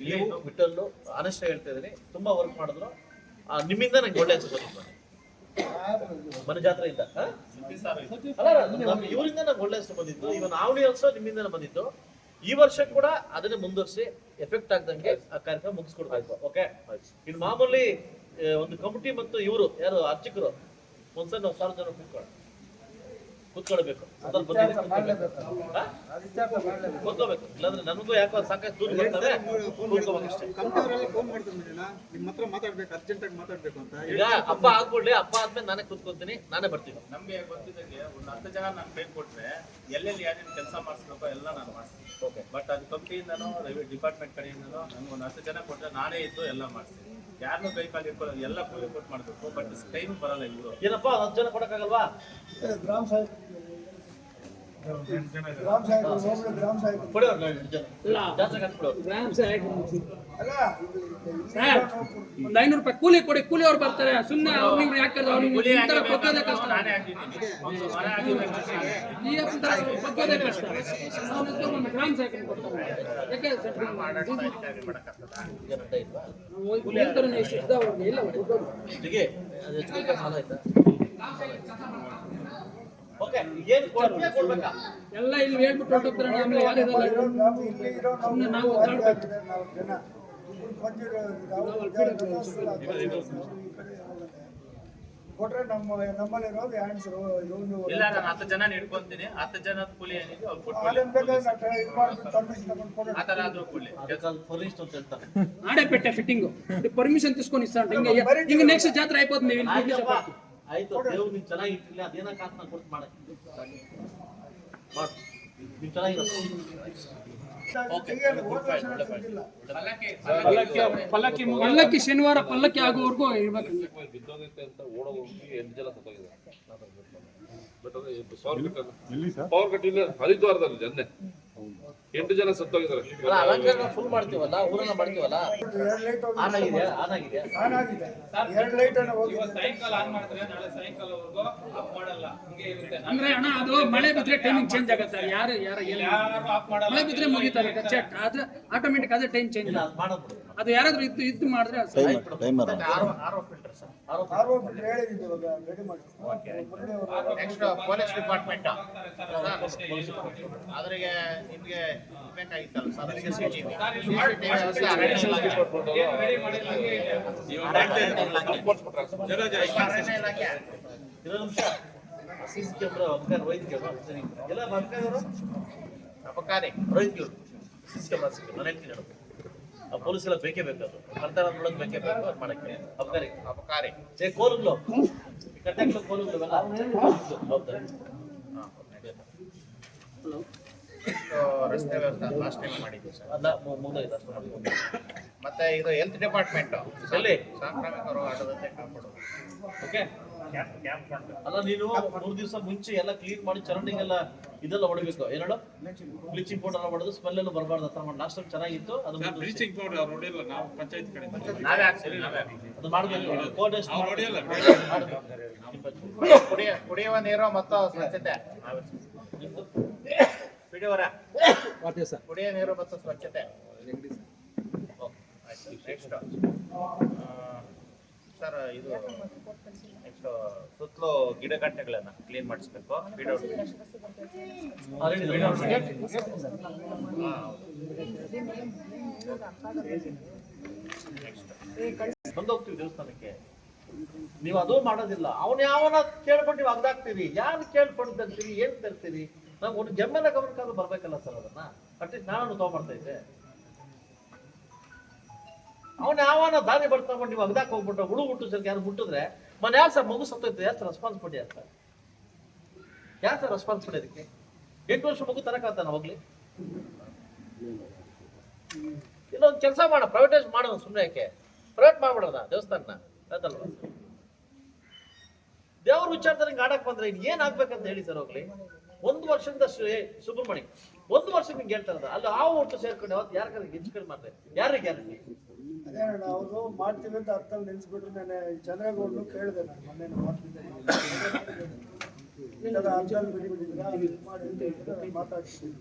ನೀವು ವಿಠಲ್ ಆನೆಸ್ಟ್ ಹೇಳ್ತಾ ಇದೀನಿ ತುಂಬಾ ವರ್ಕ್ ಮಾಡಿದ್ರು. ನಿಮ್ಮಿಂದ ನಂಗೆ ಒಳ್ಳೆ ಬಂದಿದ್ದು ಮನೆ ಜಾತ್ರೆ ಇದ್ದ ಇವರಿಂದ ನಂಗೆ ಒಳ್ಳೆ ಹೆಸರು ಬಂದಿದ್ದು. ಇವನ್ ಆವಣಿ ವರ್ಷ ನಿಮ್ಮಿಂದನೇ ಬಂದಿದ್ದು. ಈ ವರ್ಷ ಕೂಡ ಅದನ್ನೇ ಮುಂದುವರಿಸಿ ಎಫೆಕ್ಟ್ ಆಗದಂಗೆ ಆ ಕಾರ್ಯಕ್ರಮ ಮುಗಿಸ್ಕೊಡ್ಬೇಕು ಓಕೆ ಇನ್ನು ಮಾಮೂಲಿ ಒಂದು ಕಮಿಟಿ ಮತ್ತು ಇವರು, ಯಾರು ಅರ್ಚಕರು ಒಂದ್ಸಲ ನಾವು ಸಾವಿರ ಜನ ಕೂತ್ಕೊಳ್ಳೋಣ. ಕೂತ್ಕೊಳ್ಬೇಕು. ಕೂತ್ಕೋಬೇಕು ಇಲ್ಲಾಂದ್ರೆ ನನಗೂ ಯಾಕೋ ಸಾಕಷ್ಟು ದೂರ ಬರ್ತವೆ ಕೂತ್ಕೋಬೇಕಷ್ಟೇ ಫೋನ್ ನಿಮ್ಮ ಹತ್ರ ಮಾತಾಡ್ಬೇಕು ಅರ್ಜೆಂಟಾಗಿ ಮಾತಾಡ್ಬೇಕು ಅಂತ. ಈಗ ಅಪ್ಪ ಆಗ್ಬಿಡ್ಲಿ. ಅಪ್ಪ ಆದ್ಮೇಲೆ ನಾನೇ ಕೂತ್ಕೊಂತೀನಿ ನಾನೇ ಬರ್ತೀನಿ. ನಮ್ಗೆ ಗೊತ್ತಿದ್ದಂಗೆ ಒಂದು ಹತ್ತು ಜನ ನಾನು ಕೈ ಕೊಟ್ರೆ ಎಲ್ಲೆಲ್ಲಿ ಯಾರೇನು ಕೆಲಸ ಮಾಡಿಸ್ಬೇಕೋ ಎಲ್ಲ ನಾನು ಮಾಡ್ತೀನಿ ಓಕೆ. ಬಟ್ ಅದು ಕಂಪ್ನಿಯಿಂದನೋ ರೈಲ್ವೆ ಡಿಪಾರ್ಟ್ಮೆಂಟ್ ಕಡೆಯಿಂದನೋ ನನಗೆ ಒಂದು ಹತ್ತು ಜನ ಕೊಟ್ಟರೆ ನಾನೇ ಇದ್ದು ಎಲ್ಲ ಮಾಡಿಸ್ತೀನಿ. ಯಾರನ್ನೂ ಕೈ ಕಾಲು ಇಟ್ಕೊಳ್ಳೋದು ಎಲ್ಲ ಕೂಲಿ ಕೊಟ್ಟು ಮಾಡಬೇಕು. ಬಟ್ ಟೈಮ್ ಬರಲ್ಲ ಇವರು ಏನಪ್ಪ ಹತ್ತು ಜನ ಕೊಡಕ್ಕಾಗಲ್ವಾ? ಗ್ರಾಮ ಸಾಹಿತ್ಯ ಐನೂರು ರೂಪಾಯಿ ಕೂಲಿ ಕೊಡಿ ಕೂಲಿ ಅವ್ರು ಬರ್ತಾರೆ ಸುಮ್ಮನೆ ಅವ್ರಿಗೆ ಯಾಕೆ ಅವ್ರಿಗೆ ಕೂಲಿ ಬಗ್ಗೋದೇ ಕಷ್ಟ ನಾನೇ ಆಗಿದ್ದೀನಿ ಒಂದು ಮರ ಆಗಿರ್ಬೇಕು ಈ ಅಪ್ಪನ ತರ ಬಗ್ಗೋದೇ ಕಷ್ಟ ಅವ್ನ ಹತ್ರ ಒಂದು ಗ್ರಾಮ್ ಸಾಹೇಬ್ ಕೊಡ್ತಾರೆ ಯಾಕೆ ಸೆಟ್ಲ್ ಈಗ ನಡ್ತಾ ಇಲ್ವಾ ಹೇಳ್ತಾರೆ ಎಷ್ಟು ಇದ್ದಾವೆ ಇಲ್ಲ ಎಲ್ಲ ಇಲ್ಲಿ ಹೇಳ್ಬಿಟ್ಟು ಹೊರಟೋಗ್ತಾರೆ ನಾವು ಕೊಟ್ರೆ ನಮ್ಮ ಇರೋದು ಇಲ್ಲ ನಾನು ಹತ್ತು ಜನ ಹಿಡ್ಕೊಂತೀನಿ. ಹತ್ತು ಜನ ಕೂಲಿ ಏನಿದೆ ಅವ್ರು ಪೆಟ್ಟೆ ಫಿಟ್ಟಿಂಗು ಪರ್ಮಿಷನ್ ತಿಸ್ಕೊಂಡು ಇಸ್ತಾಂಟ ಹಿಂಗೆ ನೆಕ್ಸ್ಟ್ ಜಾತ್ರೆ ಆಯ್ಕೋದು ನೀವು ಆಯ್ತು ದೇವ್ರು ನೀನ್ ಚೆನ್ನಾಗಿ ಇಟ್ಟಿರ್ಲಿ ಅದೇನ ನಾನು ಕೊಟ್ಟು ಮಾಡಕ್ಕೆ ಮಾಡು. ನೀನ್ ಚೆನ್ನಾಗಿರಲ್ಲ ತೆಗಿಯೋದು ಹೋದ ವರ್ಷ ತೆಗ್ದಿಲ್ಲ. ಪಲ್ಲಕ್ಕಿ ಪಲ್ಲಕ್ಕಿ ಮುಗಿ ಪಲ್ಲಕ್ಕಿ ಶನಿವಾರ ಪಲ್ಲಕ್ಕಿ ಆಗೋವರೆಗೂ ಇರ್ಬೇಕು ಬಿದ್ದೋಗೈತೆ ಅಂತ ಎಂಟು ಜನ ಸತ್ತೋಗಿದ್ದಾರೆ ಪವರ್ ಹರಿದ್ವಾರದಲ್ಲಿ ಜನ್ನೆ ಎಂಟು ಜನ ಸತ್ತೋಗಿದ್ದಾರೆ. ಅಲಂಕಾರ ಫುಲ್ ಮಾಡ್ತೀವಲ್ಲ ಊರನ್ನ ಮಾಡ್ತೀವಲ್ಲ? ಎರಡು ಲೈಟ್ ಆನ್ ಆಗಿದೆಯಾ ಆನ್ ಆಗಿದೆಯಾ ಆನ್ ಆಗಿದೆ ಎರಡು ಲೈಟ್ ಅನ್ನ ಹೋಗಿ. ಸಾಯಂಕಾಲ ಆನ್ ಮಾಡಿದ್ರೆ ನಾಳೆ ಸಾಯಂಕಾಲವರೆಗೂ ಆಫ್ ಮಾಡಲ್ಲ. ಹಂಗೆ ಇರುತ್ತೆ. ಅಂದ್ರೆ ಅಣ್ಣ ಅದು ಮಳೆ ಬಿದ್ರೆ ಟೈಮಿಂಗ್ ಚೇಂಜ್ ಆಗುತ್ತೆ. ಯಾರು ಯಾರು ಯಾರು ಆಫ್ ಮಾಡಲ್ಲ. ಮಳೆ ಬಿದ್ರೆ ಮುಗಿತಾರೆ ಚೆಟ್ ಅದು ಆಟೋಮೆಟಿಕ್ ಅದೇ ಟೈಮ್ ಚೇಂಜ್ ಅದು ಮಾಡೋದು ಅದು ಯಾರಾದ್ರೂ ಇದ್ದು ಇದ್ದು ಮಾಡಿದ್ರೆ ಟೈಮರ್ ಆರೋ ಆರೋ ನೆಕ್ಸ್ಟ್ ಪೊಲೀಸ್ ಡಿಪಾರ್ಟ್ಮೆಂಟ್ ಅದ್ರಿಗೆ ನಿಮಗೆ ಬೇಕಾಗಿತ್ತಲ್ಲ ಸರ್ ಕ್ಯಾಮ್ರಾ ಅಬ್ಕಾರ್ ಕ್ಯಾಮ್ರಾ ಎಲ್ಲ ಅಬಕಾರಿ Rohit Goud C C camera ಆ ಪೊಲೀಸ್ ಎಲ್ಲ ಬೇಕೇ ಬೇಕು ಅದು. ಕಳ್ತನ ನೋಡೋದು ಬೇಕೇ ಬೇಕು ಅದು ಮಾಡಕ್ಕೆ. ಅಬ್ಕಾರಿ. ಅಬಕಾರಿ. ಏ ಕೋಲುಗಳು ಕಟ್ಟಕ್ಕೆ ಕೋಲುಗಳು ಹೌದಾ ರಸ್ತೆ ವ್ಯವಸ್ಥೆ ಲಾಸ್ಟ್ ಟೈಮ್ ಮಾಡಿದ್ವಿ ಸರ್. ಅಲ್ಲ ಮುಗ್ದೋಯ್ತು ಅಷ್ಟು ಮಾಡ್ಕೊಂಡು ಮತ್ತೆ ಇದು ಹೆಲ್ತ್ ಡಿಪಾರ್ಟ್ಮೆಂಟ್ ಎಲ್ಲಿ? ಸಾಂಕ್ರಾಮಿಕ ರೋಗ ಹರಡದಂತೆ ಕಾಪಾಡೋದು. ಓಕೆ. ಅಲ್ಲ ನೀನು ಮೂರು ದಿವಸ ಮುಂಚೆ ಎಲ್ಲ ಕ್ಲೀನ್ ಮಾಡಿ ಚರಂಡಿಂಗ್ ಎಲ್ಲ ಇದೆಲ್ಲ ಹೊಡಿಬೇಕು ಏನೋ ಬ್ಲೀಚಿಂಗ್ ಪೌಡರ್ ಎಲ್ಲ ಹೊಡೆದು ಸ್ಮೆಲ್ ಎಲ್ಲ ಬರಬಾರ್ದು. ಹತ್ರ ಮಾಡಿ. ಲಾಸ್ಟ್ ಟೈಮ್ ಚೆನ್ನಾಗಿತ್ತು ಅದು. ಬ್ಲೀಚಿಂಗ್ ಪೌಡರ್ ಅವ್ರು ಹೊಡಿಯಲ್ಲ ನಾವು ಪಂಚಾಯತ್ ಕಡೆ ನಾವೇ ಹಾಕ್ಸಿರಿ ನಾವೇ ಅದು ಮಾಡಬೇಕು. ಕೋರ್ಟ್ ಅವ್ರು ಹೊಡಿಯಲ್ಲ ಕುಡಿಯ ಕುಡಿಯುವ ನೀರು ಮತ್ತು ಸ್ವಚ್ಛತೆ. ಬಿಡಿವರ? ಕುಡಿಯುವ ನೀರು ಮತ್ತು ಸ್ವಚ್ಛತೆ. ನೆಕ್ಸ್ಟ್ ಸರ್ ಇದು ನೆಕ್ಸ್ಟ್ ಗಿಡ ಗಂಟೆಗಳನ್ನ ಕ್ಲೀನ್ ಮಾಡಿಸ್ಬೇಕು. ಬಂದೋಗ್ತೀವಿ ದೇವಸ್ಥಾನಕ್ಕೆ. ನೀವು ಅದು ಮಾಡೋದಿಲ್ಲ. ಅವನ ಯಾವನ ಕೇಳ್ಕೊಂಡು ನೀವು ಅಗ್ದಾಗ್ತೀರಿ ಯಾರು ಕೇಳ್ಕೊಂಡು ತರ್ತೀರಿ ಏನ್ ತರ್ತೀರಿ? ನಾವು ಒಂದು ಜಮ್ಮನ ಗಮನಕ್ಕಾದ್ರೂ ಬರ್ಬೇಕಲ್ಲ ಸರ್ ಅದನ್ನ? ಅಟ್ಲೀಸ್ಟ್ ನಾನು ತಗೊಂಡ್ಬರ್ತಾ ಇದ್ದೆ. ಅವನ ಯಾವನ ದಾರಿ ಬರ್ತಾ ನೀವು ಅಗ್ದಾಕ್ ಹೋಗ್ಬಿಟ್ಟು ಹುಳು ಹುಟ್ಟು ಸರ್ ಯಾರು ಮುಟ್ಟಿದ್ರೆ ಮನೆ ಯಾರು ಸರ್ ಮಗು ಸತ್ತೋಯ್ತು ಯಾರು ಸರ್ ರೆಸ್ಪಾನ್ಸ್ ಯಾರು ಸರ್ ಯಾರು ಸರ್ ರೆಸ್ಪಾನ್ಸಿಬಿಲಿಟಿ ಅದಕ್ಕೆ? ಎಂಟು ವರ್ಷ ಮಗು ತರಕಾಗ್ತಾನ ಹೋಗ್ಲಿ ಇನ್ನೊಂದು ಕೆಲಸ ಮಾಡ ಪ್ರೈವೇಟೈಸ್ ಮಾಡೋಣ ಸುಮ್ಮನೆ ಯಾಕೆ? ಪ್ರೈವೇಟ್ ಮಾಡ್ಬಿಡೋದ ದೇವಸ್ಥಾನ ದೇವ್ರ ವಿಚಾರದಲ್ಲಿ ಆಡಕ್ ಬಂದ್ರೆ ಏನ್ ಆಗ್ಬೇಕಂತ ಹೇಳಿ ಸರ್ ಹೋಗ್ಲಿ? ಒಂದು ವರ್ಷದಿಂದ ಸುಬ್ರಹ್ಮಣ್ಯ. ಒಂದು ವರ್ಷ ನಿಂಗೆ ಹೇಳ್ತಾ ಇರೋದು ಅಲ್ಲಿ ಆ ಒಟ್ಟು ಸೇರ್ಕೊಂಡು ಅವತ್ತು ಯಾರ ಹೆಚ್ಚು ಕಡಿಮೆ ಮಾಡ್ತಾರೆ ಯಾರಿಗೆ ಗ್ಯಾರಂಟಿ ಅದೇ ಅಣ್ಣ ಅವರು ಮಾಡ್ತೀವಿ ಅಂತ ಅರ್ಥಲ್ಲಿ ನಿಲ್ಸ್ಬಿಟ್ರು ನಾನು ಚಂದ್ರೇಗೌಡರು ಕೇಳಿದೆ ನಾನು ಮೊನ್ನೆ ಮಾಡ್ತಿದ್ದೆ ಹೇಳಿದ್ರೆ ನಾನು ಮಾತಾಡ್ತಿದ್ದೀನಿ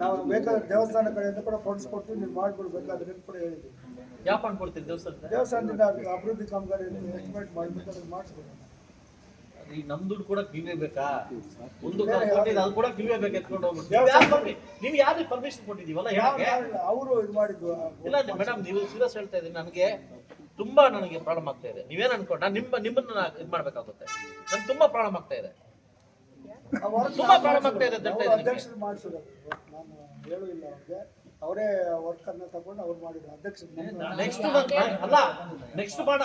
ನಾವು ಬೇಕಾದ್ರೆ ದೇವಸ್ಥಾನ ಕಡೆಯಿಂದ ಕೂಡ ಫಂಡ್ಸ್ ಕೊಡ್ತೀವಿ ನೀವು ಮಾಡ್ಬಿಡ್ಬೇಕು ಅದರಿಂದ ಕೂಡ ಹೇಳಿದ್ವಿ ಯಾವ ಫಂಡ್ ಕೊಡ್ತೀರಿ ದೇವಸ್ಥಾನಕ್ಕೆ? ದೇವಸ್ಥಾನದಿಂದ ಅಭಿವೃದ್ಧಿ ಕಾಮಗಾರಿ ಎಸ್ಟಿಮೇಟ್ ಮಾಡ್ಬೇಕು ಅದನ್ನ ಮಾಡಿಸ್ಬೇಕು ಈ ನಮ್ ದುಡ್ಡು ಕೂಡ ಕಿವಿಯೇ ಬೇಕಾ? ಒಂದು ಕೊಟ್ಟಿದ್ದು ಅದು ಕೂಡ ಕಿವಿಯೇ ಬೇಕು ಎತ್ಕೊಂಡು ಹೋಗ್ಬಿಟ್ಟು ನೀವ್ ಯಾರು ನೀವು ಯಾರಿಗೆ ಪರ್ಮಿಷನ್ ಕೊಟ್ಟಿದೀವಲ್ಲ ಅವರು ಇದು ಮಾಡಿದ್ದು ಇಲ್ಲ ಮೇಡಮ್ ನೀವು ಸೀರಿಯಸ್ ಹೇಳ್ತಾ ಇದ್ದೀನಿ ನನಗೆ ತುಂಬಾ ನನಗೆ ಪ್ರಾಬ್ಲಮ್ ಆಗ್ತಾ ಇದೆ. ನೀವೇನ್ ಅನ್ಕೊಂಡ ನಾನು ನಿಮ್ಮ ನಿಮ್ಮನ್ನ ಇದು ಮಾಡ್ಬೇಕಾಗುತ್ತೆ. ನನ್ಗೆ ತುಂಬಾ ಪ್ರಾಬ್ಲಮ್ ಆಗ್ತಾ ಇದೆ. ತುಂಬಾ ನಾನು ಪ್ರಾಬ್ಲಮ್ ಆಗ್ತಾ ಇದೆ ಅಂತ. ಹೇಳ್ತಾ ಇದ್ದೀನಿ. ಅವರೇ ವರ್ಕ್ ಅನ್ನ ತಗೊಂಡು ಅವ್ರು ಮಾಡಿದ್ರು. ಅಧ್ಯಕ್ಷ ನೆಕ್ಸ್ಟ್ ಅಲ್ಲ ನೆಕ್ಸ್ಟ್ ಬಾಣ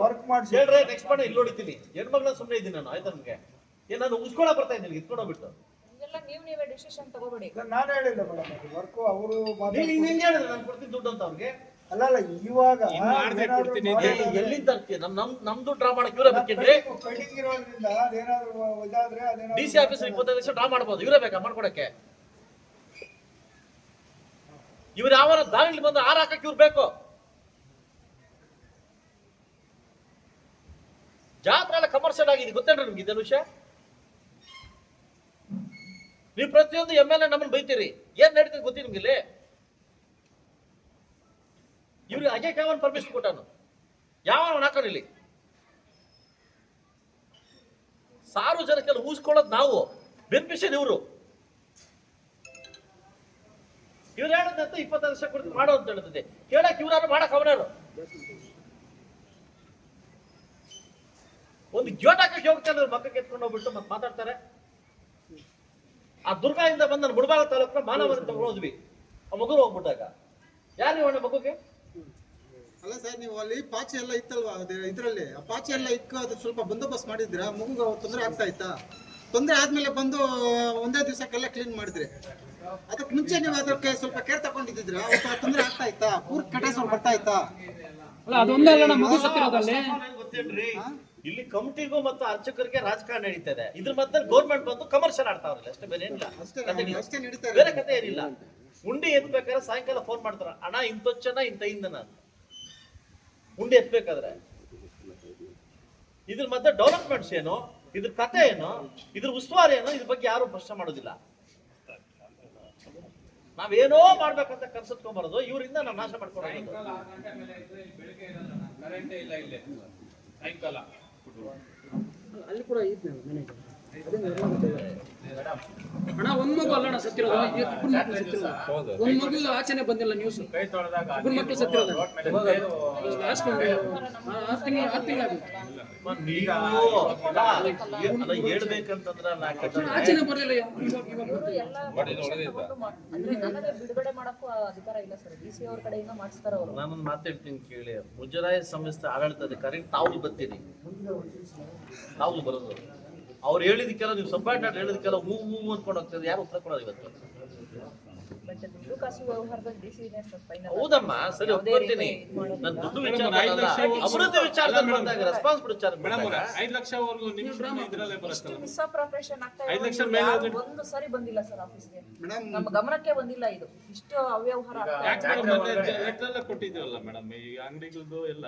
ವರ್ಕ್ ಮಾಡಿ ಹೇಳ್ರೆ ನೆಕ್ಸ್ಟ್ ಮಾಡ ಇಲ್ಲಿ ಹೊಡಿತೀನಿ ಹೆಣ್ಮಗ್ಳ ಸುಮ್ಮನೆ ಇದ್ದೀನಿ ನಾನು ಆಯ್ತಾ ನಮ್ಗೆ? ಏನ್ ನಾನು ಉಜ್ಕೊಳ ಬರ್ತಾ ಇದ್ದೀನಿ ಇಟ್ಕೊಂಡೋಗ್ಬಿಟ್ಟು ಇದೆಲ್ಲ ನೀವು ನೀವೇ ಡಿಸಿಷನ್ ತಗೋಬೇಡಿ. ನಾನು ಹೇಳಿಲ್ಲ ಮೇಡಮ್ ಅದು. ವರ್ಕ್ ಅವರು ನೀವ್ ಹಿಂಗ್ ಹೇಳಿದ್ರೆ ನಾನು ಕೊಡ್ತೀನಿ ದುಡ್ಡು ಅಂತ ಅವ್ರಿಗೆ? ಅಲ್ಲ ಅಲ್ಲ ಇವಾಗ ಎಲ್ಲಿಂದ ತರ್ತೀಯ ನಮ್ ನಮ್ ನಮ್ದು ಡ್ರಾ ಮಾಡಕ್ ಇವರೇ ಬೇಕಿದ್ರೆ ಇರೋದ್ರಿಂದ ಅದೇನಾದ್ರು ಇದಾದ್ರೆ ಅದೇನಾದ್ರು ಡಿ ಸಿ ಆಫೀಸ್ ಇಪ್ಪತ್ತೈದು ಲಕ್ಷ ಡ್ರಾ ಮಾಡ್ಬೋದು ಇವರೇ ಬೇಕಾ ಮಾಡ್ಕೊಡಕ್ಕೆ? ಇವ್ರು ಯಾವ ದಾರಿಲಿ ಬಂದು ಆರ್ ಹಾಕಕ್ಕೆ ಇವ್ರು ಬೇಕು. ಜಾತ್ರೆ ಎಲ್ಲ ಕಮರ್ಷಿಯಲ್ ಆಗಿದೆ, ಗೊತ್ತೇನ್ರಿ ನಿಮ್ಗೆ ಇದೇ ವಿಷಯ? ನೀವು ಪ್ರತಿಯೊಂದು ಎಂ ಎಲ್ ಎ ನಮ್ಮನ್ನು ಬೈತೀರಿ. ಏನ್ ನಡೀತದೆ ಗೊತ್ತಿ ನಿಮ್ಗೆ ಇಲ್ಲಿ? ಇವ್ರಿಗೆ ಅಜಯ್ ಕಾವನ್ ಪರ್ಮಿಷನ್ ಕೊಟ್ಟನು. ಯಾವ ಹಾಕೋನು ಇಲ್ಲಿ? ಸಾರ್ವಜನಿಕರು ನಾವು. ಬೆನಿಫಿಷಿಯರ್ ಇವರು. ಇವ್ರು ಹೇಳದಂತ ಇಪ್ಪತ್ತು ವರ್ಷ ಕುರಿತು ಮಾಡೋ ಅಂತ ಹೇಳ್ತದೆ ಕೇಳಕ್ ಇವ್ರಾರು ಮಾಡಕ್ ಅವನಾರು ಒಂದು ಜ್ಯೋಟ್ ಹೋಗ್ತಾನೆ ಮಕ್ಕ ಎತ್ಕೊಂಡು ಹೋಗ್ಬಿಟ್ಟು ಮತ್ತೆ ಮಾತಾಡ್ತಾರೆ. ಆ ದುರ್ಗಾದಿಂದ ಬಂದ ಮುಡಬಾಗ ತಾಲೂಕಿನ ಮಾನವನ ತಗೊಂಡೋದ್ವಿ ಆ ಮಗು ಹೋಗ್ಬಿಟ್ಟಾಗ. ಯಾರು ಇವಣ್ಣ ಮಗುಗೆ? ಅಲ್ಲ ಸರ್, ನೀವು ಅಲ್ಲಿ ಪಾಚಿ ಎಲ್ಲ ಇತ್ತಲ್ವಾ? ಇದ್ರಲ್ಲಿ. ಆ ಪಾಚಿ ಎಲ್ಲ ಇಕ್ಕು ಅದು ಸ್ವಲ್ಪ ಬಂದೋಬಸ್ತ್ ಮಾಡಿದ್ರ ಮಗುಗೆ ತೊಂದರೆ ಆಗ್ತಾ ಇತ್ತಾ? ತೊಂದರೆ ಆದ್ಮೇಲೆ ಬಂದು ಒಂದೇ ದಿವಸಕ್ಕೆಲ್ಲ ಕ್ಲೀನ್ ಮಾಡಿದ್ರಿ. ಅದಕ್ಕೆ ಮುಂಚೆ ನೀವು ಅದಕ್ಕೆ ಸ್ವಲ್ಪ ಕೇರ್ ತಗೊಂಡಿದ್ರ ತೊಂದರೆ ಆಗ್ತಾ ಇತ್ತಾ? ಪೂರ್ ಕಟೆ ಸ್ವಲ್ಪ ಬರ್ತಾ ಇತ್ತಾ? ಅಲ್ಲ ಅದೊಂದೇ ಅಲ್ಲ ನಮ್ಮ ಮಗು ಸತ್ತಿರೋದಲ್ಲಿ ಗೊತ್ತೇನ್ರಿ? ಇಲ್ಲಿ ಕಮಿಟಿಗೂ ಮತ್ತು ಅರ್ಚಕರಿಗೆ ರಾಜಕಾರಣ ನಡೀತದೆ ಇದ್ರ ಮತ್ತೆ ಗೌರ್ಮೆಂಟ್ ಬಂದು ಕಮರ್ಷಿಯಲ್ ಆಡ್ತಾವ್ರಲ್ಲ ಅಷ್ಟೇ ಬೇರೆ ಏನಿಲ್ಲ. ಬೇರೆ ಕಥೆ ಕತೆ ಏನಿಲ್ಲ. ಉಂಡಿ ಎತ್ಬೇಕಾದ್ರೆ ಸಾಯಂಕಾಲ ಫೋನ್ ಮಾಡ್ತಾರ. ಅಣ್ಣ ಇಂತೊಚ್ಚನ ಇಂತ ಇಂದನ ಉಂಡಿ ಎತ್ಬೇಕಾದ್ರೆ. ಇದ್ರ ಮಧ್ಯ ಡೆವಲಪ್ಮೆಂಟ್ಸ್ ಏನು? ಇದ್ರ ಕತೆ ಏನು? ಇದ್ರ ಉಸ್ತುವಾರಿ ಏನು? ಇದ್ರ ಬಗ್ಗೆ ಯಾರು ಪ್ರಶ್ನೆ ಮಾಡೋದಿಲ್ಲ. ನಾವೇನೋ ಮಾಡ್ಬೇಕಂತ ಕನ್ಸತ್ಕೊಂಬರೋದು ಇವರಿಂದ ನಾವು ನಾಶ ಮಾಡ್ಕೊಂಡು ಕರೆಂಟೇ ಇಲ್ಲ ಇಲ್ಲಿ. ಸಾಯಂಕಾಲ. ಅಲ್ಲಿ ಕೂಡ ಅಣ್ಣ ಒಂದ್ ಮಗು ಅಲ್ಲಣ್ಣ ಸತ್ತಿರೋದು. ಇಬ್ಬರು ಮಕ್ಕಳು ಸತ್ತಿರೋದು. ಒಂದ್ ಮಗು ಆಚೆನೆ ಬಂದಿಲ್ಲ ನ್ಯೂಸ್ ಕೈ ತೊಳೆದಾಗ ಇಬ್ಬರು ಮಕ್ಕಳು ಸತ್ತಿರೋದು. ಲಾಸ್ಟ್ ಒಂದು ಆರು ತಿಂಗಳು ಆರು ಹೇಳ್ಬೇಕಂತಂದ್ರ ಆಚೆನೆ ಬರಲಿಲ್ಲ ಬಿಡುಗಡೆ ಮಾಡಕ್ಕೂ ಅಧಿಕಾರ ಇಲ್ಲ ಸರ್. ಡಿ ಸಿ ಅವ್ರ ಕಡೆಯಿಂದ ಮಾಡಿಸ್ತಾರ ಅವರು. ನಾನು ಮಾತಾಡ್ತೀನಿ ಕೇಳಿ. ಮುಜರಾಯಿ ಸಂಸ್ಥೆ ಆಡಳಿತಾಧಿಕಾರಿ ತಾವು ಬರ್ತೀರಿ ತಾವು ಬರೋದು. ಅವ್ರು ಹೇಳಿದಕ್ಕೆಲ್ಲ ನೀವು ಸಬ್ಆರ್ಡಿನೇಟ್ ಹೇಳಿದಕ್ಕೆಲ್ಲ ಹೂ ಹೂ ಅಂದ್ಕೊಂಡು ಹೋಗ್ತದೆ ಯಾರು ಉತ್ತರ ಕೊಡೋದು ಇವತ್ತು? ಹೌದಮ್ಮ ಸರಿ ಒಪ್ಕೊಳ್ತೀನಿ. ದುಡ್ಡು ವಿಚಾರ ಮಾಡಲ್ಲ. ಅಭಿವೃದ್ಧಿ ವಿಚಾರದಲ್ಲಿ ಬಂದಾಗ ರೆಸ್ಪಾನ್ಸಿಬಲ್ ವಿಚಾರ ಮೇಡಮ್ ಐದು ಲಕ್ಷ ವರ್ಗು ನಿಮ್ ಇದ್ರಲ್ಲೇ ಇಷ್ಟು ಬರುತ್ತಲ್ಲ ಮಿಸ್ಅಪ್ರಾಪರೇಷನ್ ಆಗ್ತಾ ಐದು ಲಕ್ಷ ಇರೋದು ಮೇಲೆ ಯಾವ- ಒಂದು ಸರಿ ಬಂದಿಲ್ಲ ಸರ್ ಆಫೀಸ್ಗೆ. ಮೇಡಮ್ ನಮ್ಮ ಗಮನಕ್ಕೆ ಬಂದಿಲ್ಲ ಇದು. ಇಷ್ಟು ಅವ್ಯವಹಾರ ಆಗ್ತಾ ಯಾಕೆ ಮೇಡಮ್ ಮೊನ್ನೆ ಲೆಟರ್ ಎಲ್ಲ ಕೊಟ್ಟಿದ್ದೀವಲ್ಲ ಮೇಡಮ್ ಈ ಅಂಗಡಿಗಳದ್ದು ಎಲ್ಲ.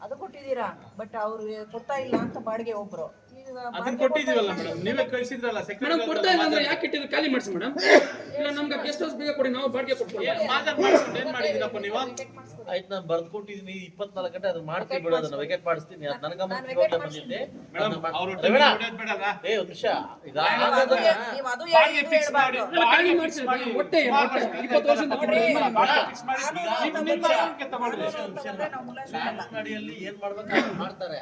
ಅದು ಕೊಟ್ಟಿದ್ದೀರಾ? ಬಟ್ ಅವ್ರು ಕೊಡ್ತಾ ಇಲ್ಲ ಅಂತ ಬಾಡಿಗೆ ಒಬ್ರು. ಅದನ್ನ ಕೊಟ್ಟಿದೀವಲ್ಲ ಮೇಡಮ್ ನೀವೇ ಕಳಿಸಿದ್ರಲ್ಲ ಮೇಡಮ್ ಕೊಡ್ತಾ ಇಲ್ಲ ಅಂದ್ರೆ ಯಾಕೆ ಇಟ್ಟಿದ್ರು ಖಾಲಿ ಮಾಡಿಸಿ ಮೇಡಮ್ ಇಲ್ಲ ನಮ್ಗೆ ಗೆಸ್ಟ್ ಹೌಸ್ ಬೇಗ ಕೊಡಿ ನಾವು ಬಾಡಿಗೆ ಕೊಡ್ತೀವಿ ಮಾತಾಡ್ ಮಾಡ್ಕೊಂಡು ಏನ್ ಮಾಡಿದ್ದೀರಪ್ಪ ನೀವು. ಆಯ್ತು ನಾನು ಬರ್ದು ಕೊಟ್ಟಿದ್ದೀನಿ ಇಪ್ಪತ್ನಾಲ್ಕು ಗಂಟೆ ಅದನ್ನ ಮಾಡ್ತೀನಿ ಬಿಡು ಅದನ್ನ ವೆಕೆಟ್ ಮಾಡಿಸ್ತೀನಿ ಅದು ನನಗೆ ಗಮನಕ್ಕೆ ಬಂದಿದೆ ಮೇಡಮ್ ಅವರು ಏ ಒಂದು ನಿಮಿಷ ಖಾಲಿ ಮಾಡಿಸಿ ಹೊಟ್ಟೆ ಹೊಟ್ಟೆ ಇಪ್ಪತ್ತು ವರ್ಷದಿಂದ ಏನ್ ಮಾಡ್ಬೇಕು ಮಾಡ್ತಾರೆ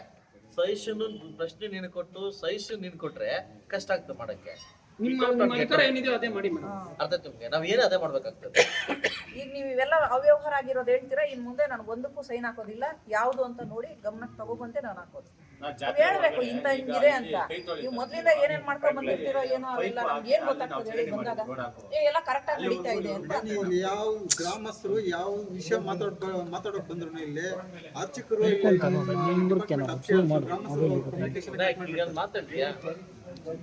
ಸಜೆಷನ್ ಪ್ರಶ್ನೆ ನೀನು ಕೊಟ್ಟು ಸಜೆಷನ್ ನೀನು ಕೊಟ್ರೆ ಕಷ್ಟ ಆಗ್ತದೆ ಮಾಡಕ್ಕೆ. ನಿಮ್ಮ ನಿಮ್ಮ ಅಧಿಕಾರ ಏನಿದೆಯೋ ಅದೇ ಮಾಡಿ ಮೇಡಮ್. ಅರ್ಥ ನಿಮ್ಗೆ? ನಾವ್ ಏನ್ ಅದೇ ಮಾಡ್ಬೇಕಾಗ್ತದೆ. ಈಗ ನೀವು ಇವೆಲ್ಲ ಅವ್ಯವಹಾರ ಆಗಿರೋದು ಹೇಳ್ತೀರಾ ಇನ್ ಮುಂದೆ ನಾನು ಒಂದಕ್ಕೂ ಸೈನ್ ಹಾಕೋದಿಲ್ಲ ಯಾವ್ದು ಅಂತ ನೋಡಿ ಗಮನಕ್ಕೆ ತಗೋಬಂತೆ ನಾನು ಹಾಕೋದು. ಹೇಳ್ಬೇಕು ಇಂತ ಹಿಂಗಿದೆ ಅಂತ. ನೀವು ಮೊದ್ಲಿಂದ ಏನೇನ್ ಮಾಡ್ಕೊಂಡ್ ಬಂದಿರ್ತೀರೋ ಏನೋ ಅವೆಲ್ಲ ನಮ್ಗೆ ಏನ್ ಗೊತ್ತಾಗ್ತದೆ ಹೇಳಿ ಬಂದಾಗ. ಏ ಎಲ್ಲ ಕರೆಕ್ಟ್ ಆಗಿ ನಡೀತಾ ಇದೆ ಅಂತ. ಯಾವ ಗ್ರಾಮಸ್ಥರು ಯಾವ ವಿಷಯ ಮಾತಾಡ್ ಮಾತಾಡಕ್ ಬಂದ್ರು ಇಲ್ಲಿ ಅರ್ಚಕರು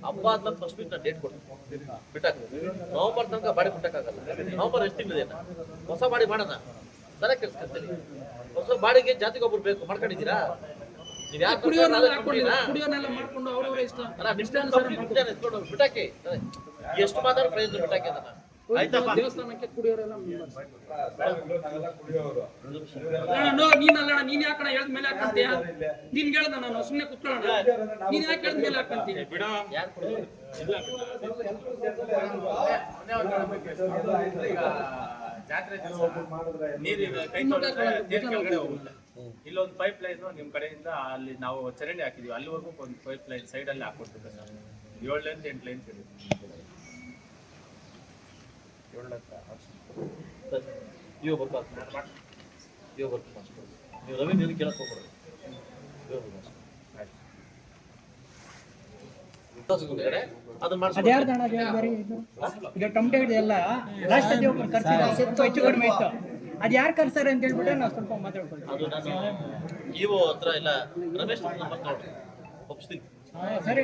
ಹಬ್ಬ ಆದ್ಮೇಲೆ ಫಸ್ಟ್ ವೀಕ್ ಡೇಟ್ ಕೊಡ್ತೀನಿ. ಬಿಟ್ಟಾಕ ನವಂಬರ್ ತನಕ ಬಾಡಿ ಕೊಟ್ಟಕ್ಕಾಗಲ್ಲ ನವಂಬರ್ ಎಷ್ಟು ತಿಂಗಳಿದೆ ಹೊಸ ಬಾಡಿ ಮಾಡೋಣ. ತಲೆ ಕೆಲ್ಸ ಹೊಸ ಬಾಡಿಗೆ ಜಾತಿಗೆ ಒಬ್ರು ಬೇಕು. ಮಾಡ್ಕೊಂಡಿದ್ದೀರಾ? ಕುಡಿಯೋರ್ನೆಲ್ಲ ಹಾಕೊಂಡು ಕುಡಿಯೋನೆಲ್ಲ ಮಾಡ್ಕೊಂಡು ಅವ್ರವ್ರ ಇಷ್ಟ. ಅಲ್ಲ ನಿಷ್ಠಾನುಸಾರ ಎತ್ಕೊಂಡು ಬಿಟ್ಟಾಕಿ ಎಷ್ಟು ಮಾತಾಡ ಪ್ರಯೋಜನ ಬಿಟ್ಟಾಕಿ ಅದನ್ನ. ಆಯ್ತಪ್ಪ. ದೇವಸ್ಥಾನಕ್ಕೆ ಕುಡಿಯೋರೆಲ್ಲ members. ಅಣ್ಣ, ನೋ, ನೀನ್ ಅಲ್ಲಣ್ಣ ನೀನ್ ಯಾಕಣ ಹೇಳ್ದ ಮೇಲೆ ಹಾಕಂತೀಯ? ನೀನ್ ಹೇಳ್ದ ನಾನು ಸುಮ್ನೆ ಕುತ್ಕೊಳ್ಳೋಣ. ನೀನ್ ಯಾಕೆ ಹೇಳ್ದ ಮೇಲೆ ಜಾತ್ರೆ ನೀರಿನ ಕೈ ಇಲ್ಲೊಂದು ಪೈಪ್ ಲೈನ್ ನಿಮ್ ಕಡೆಯಿಂದ ಅಲ್ಲಿ ನಾವು ಚರಂಡಿ ಹಾಕಿದೀವಿ. ಅಲ್ಲಿವರೆಗೂ ಒಂದು ಪೈಪ್ ಲೈನ್ ಸೈಡ್ ಅಲ್ಲಿ ಹಾಕೊಡ್ತೀವಿ ಸರ್. ಏಳು ಲೈನ್ ಎಂಟು ಲೈನ್ ಬರ್ತಾರೆ ಇವಾಗ ಬರ್ತಾರೆ ನೀವು ಏನು ಕೇಳಕ್ ಹೋಗ್ಬೋದು ಅದ್ಯಾರ್ದು ಹಣ ಬೇರೆ ಇದು ಹೆಚ್ಚು ಕಡಿಮೆ ಇತ್ತು. ಅದು ಯಾರು ಕರ್ಸಾರ ಅಂತ ಹೇಳ್ಬಿಟ್ಟು ನಾವು ಸ್ವಲ್ಪ ಮಾತಾಡ್ಕೊಳ್ತೀವಿ. ನಾನು ಹತ್ರ ಇಲ್ಲ ರಮೇಶ್ ಸರಿ